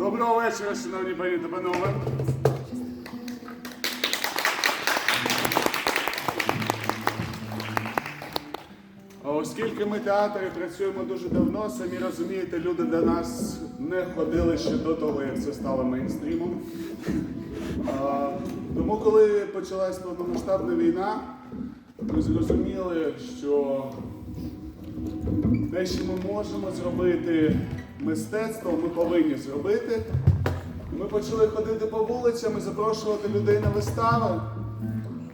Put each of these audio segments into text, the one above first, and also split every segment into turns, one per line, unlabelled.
Доброго вечора, шановні пані та панове. Оскільки ми театри працюємо дуже давно, самі розумієте, люди до нас не ходили ще до того, як це стало мейнстрімом. А, Тому, коли почалась повномасштабна війна, ми зрозуміли, що те, що ми можемо зробити мистецтво, ми повинні зробити. Ми почали ходити по вулицям і запрошувати людей на вистави.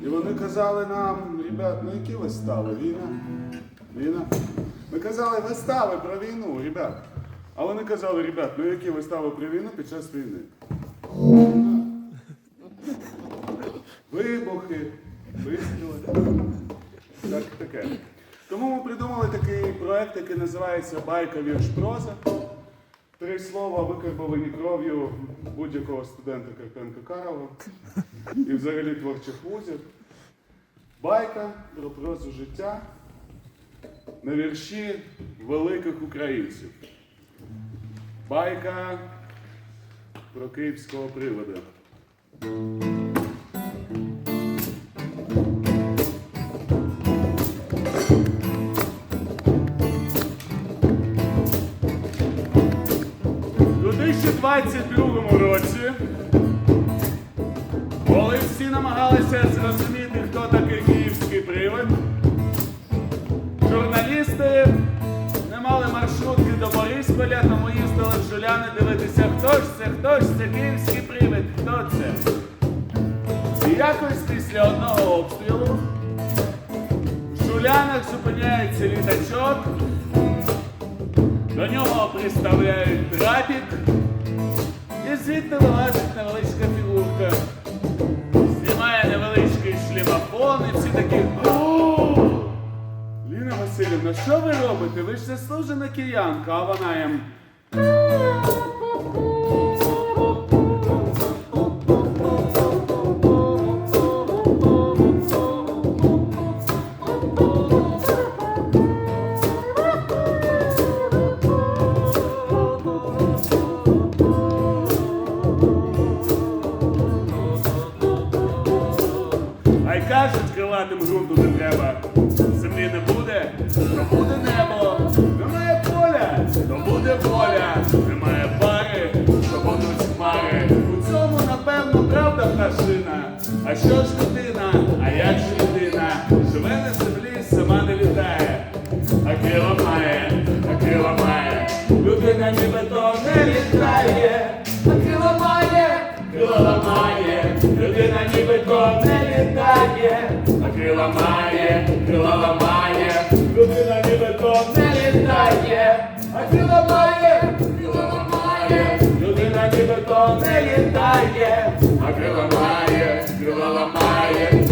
І вони казали нам, ребят, ну які вистави? Війна? Війна? Ми казали вистави про війну, ребят. А вони казали, ребят, ну які вистави про війну під час війни? Вибухи, вистріли. Так, таке. Тому ми придумали такий проект, який називається Байка вірш проза. Три слова викарбовані кров'ю будь-якого студента Карпенка Карова і взагалі творчих вузів. Байка про прозу життя на вірші великих українців. Байка про київського привода. 2022 році, коли всі намагалися зрозуміти, хто такий київський привид, журналісти не мали маршрутки до Борисполя, тому їздили в Жуляни дивитися, хто ж це, хто ж це київський привид, хто це. І якось після одного обстрілу в Жулянах зупиняється літачок. До нього приставляють трапік, звідти вилазить невеличка фігурка. Знімає невеличкий шлімофон і всі такі. Ліна Васильівна, що ви робите? Ви ж заслужена киянка, а вона їм. Кажуть, грунту не треба. Землі не буде, то буде небо. Немає поля, то буде воля. Немає пари, то будуть хмари. У цьому, напевно, правда пташина. А що ж ламає.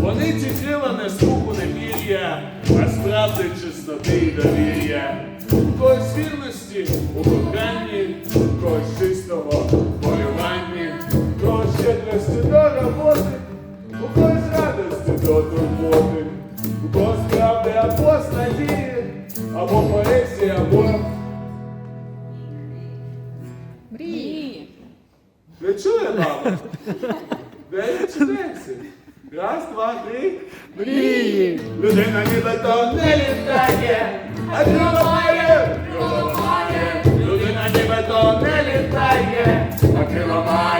Вони ці крила не слуху, не пір'я, а справди чистоти і довір'я. У когось або надії, або поезії, або
Мрії.
не чує мама. Дев'ять чи? Раз, два, три.
Мрії!
Людина нібито не літає, а крила крила має. Людина нібито не літає, а крила має,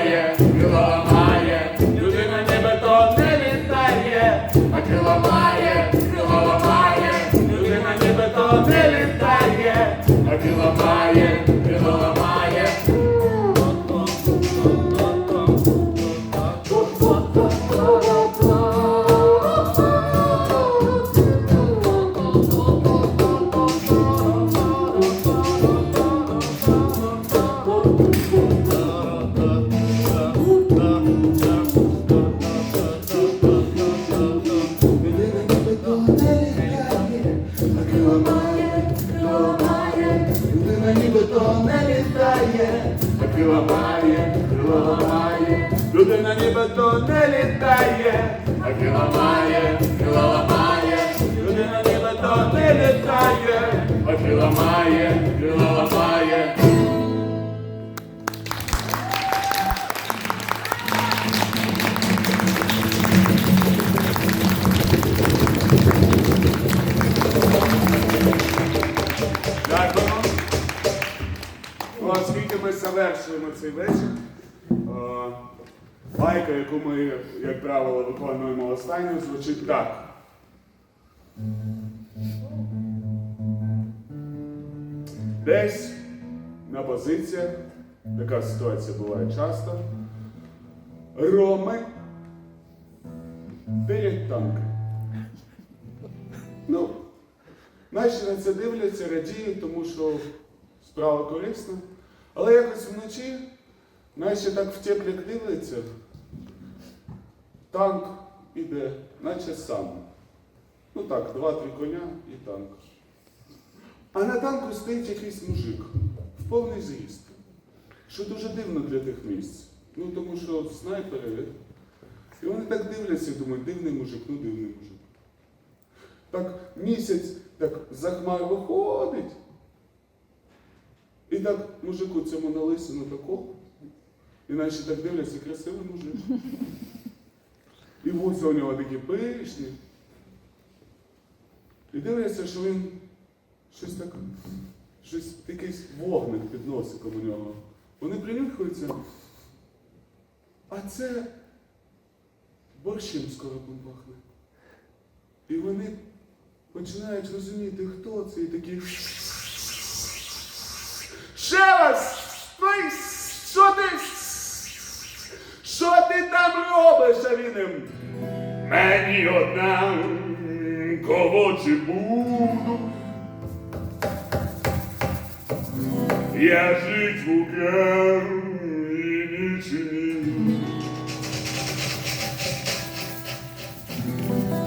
ламає, ламає, людина нібито не літає, таки
ламає, крила ламає, людина нібито не літає,
таки ламає, крила ламає, людина нібито не літає, таки ламає, крила ламає. Завершуємо цей вечір, е, байка, яку ми, як правило, виконуємо останньою, звучить так. Десь на позиціях, така ситуація буває часто, роми дирять танки. Ну, Наші на це дивляться, радіють, тому що справа корисна. Але якось вночі наші так в теплік дивляться, танк іде, наче сам. Ну так, два-три коня і танк. А на танку стоїть якийсь мужик в повний зріст. Що дуже дивно для тих місць. Ну тому що снайпери. І вони так дивляться і думають, дивний мужик, ну дивний мужик. Так місяць так за хмар виходить. І так мужику цьому на лисину тако. І наші так дивляться, красивий мужик. І вуса у нього такі пишні. І дивляться, що він щось так, щось якийсь вогник під носиком у нього. Вони принюхуються. А це борщем скоро пахне. І вони починають розуміти, хто це і такі. Ще раз! Ой, що ти? Що ти там робиш, він? Мені одна кого чи буду. Я жить в Україні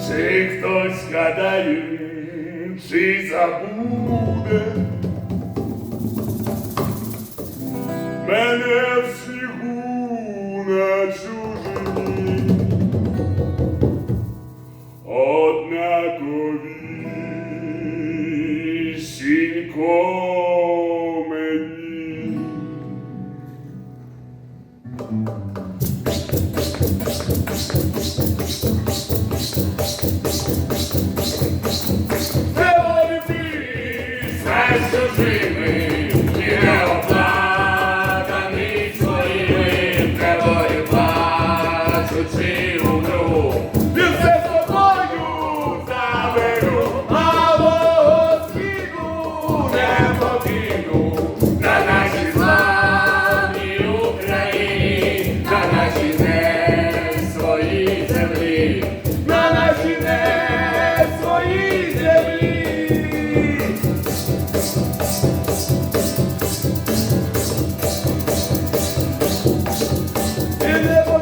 чи хтось гадає, чи забуде мене чужині,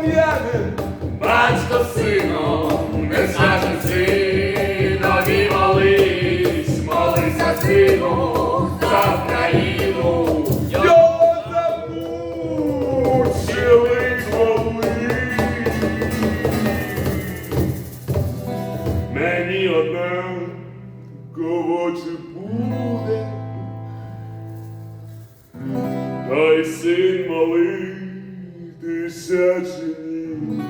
Пом'яне батько сином, не скаже синові молись, молися сину за Україну. Його замучили. Мені одна кого чи буде, Дай син молитися чи ні.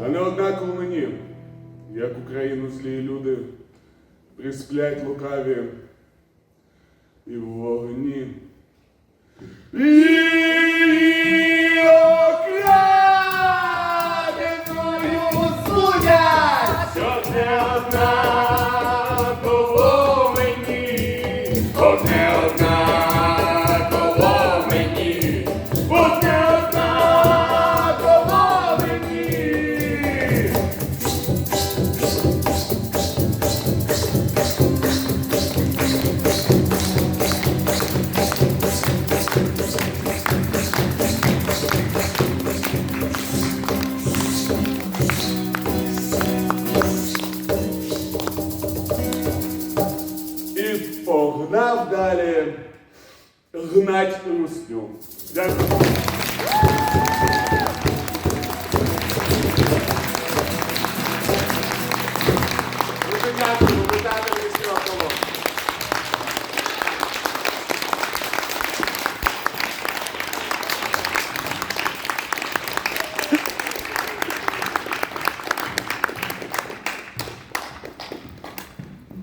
Та не однаково мені, як Україну злі люди присплять лукаві і в вогні. Далі гнать русню. Дякую.